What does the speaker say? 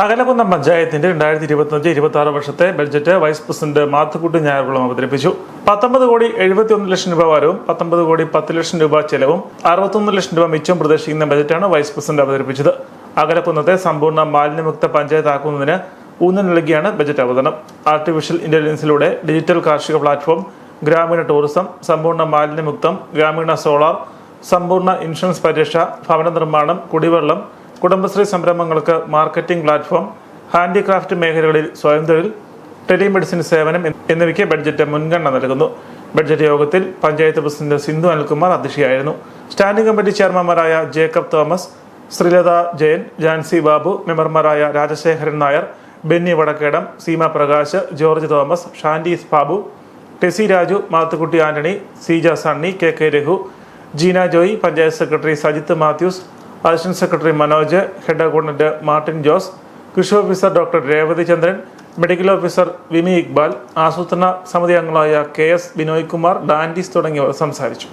അകലകുന്നം പഞ്ചായത്തിന്റെ രണ്ടായിരത്തി ഇരുപത്തിയഞ്ച് ഇരുപത്തി ആറ് വർഷത്തെ budget vice president Mathukutty Njayarkulam അവതരിപ്പിച്ചു. പത്തൊമ്പത് കോടി എഴുപത്തിയൊന്ന് ലക്ഷം രൂപ വരവും പത്തൊമ്പത് കോടി പത്ത് ലക്ഷം രൂപ ചെലവും അറുപത്തൊന്ന് ലക്ഷം രൂപ മിച്ചം പ്രതീക്ഷിക്കുന്ന ബജറ്റാണ് വൈസ് പ്രസിഡന്റ് അവതരിപ്പിച്ചത്. അകലക്കുന്നത്തെ സമ്പൂർണ മാലിന്യമുക്ത പഞ്ചായത്താക്കുന്നതിന് ഊന്നൽ നൽകിയാണ് ബജറ്റ് അവതരണം. ആർട്ടിഫിഷ്യൽ ഇന്റലിജൻസിലൂടെ ഡിജിറ്റൽ കാർഷിക പ്ലാറ്റ്ഫോം ഗ്രാമീണ ടൂറിസം സമ്പൂർണ മാലിന്യമുക്തം ഗ്രാമീണ സോളാർ സമ്പൂർണ ഇൻഷുറൻസ് പരിരക്ഷ ഭവന നിർമ്മാണം കുടിവെള്ളം കുടുംബശ്രീ സംരംഭങ്ങൾക്ക് മാർക്കറ്റിംഗ് പ്ലാറ്റ്ഫോം ഹാൻഡിക്രാഫ്റ്റ് മേഖലകളിൽ സ്വയം തൊഴിൽ ടെലിമെഡിസിൻ സേവനം എന്നിവയ്ക്ക് ബഡ്ജറ്റ് മുൻഗണന നൽകുന്നു. ബഡ്ജറ്റ് യോഗത്തിൽ പഞ്ചായത്ത് പ്രസിഡന്റ് സിന്ധു അനിൽകുമാർ അധ്യക്ഷയായിരുന്നു. സ്റ്റാൻഡിംഗ് കമ്മിറ്റി ചെയർമാൻമാരായ ജേക്കബ് തോമസ് ശ്രീലത ജയൻ ജാൻസി ബാബു മെമ്പർമാരായ Rajasekharan Nair Benny Vadakkedam Seema Prakash George Thomas Shandy Babu Tessy Raju Mathukutty Antony Seeja Sunny K K Raghu Jeena Joy panchayat secretary Sajith Mathews assistant secretary Manoj head accountant Martin Jose കൃഷി officer doctor Revathy Chandran medical officer Vimi Iqbal ആസൂത്രണ സമിതി അംഗങ്ങളായ K S Binoy Kumar Dandis തുടങ്ങിയവർ സംസാരിച്ചു.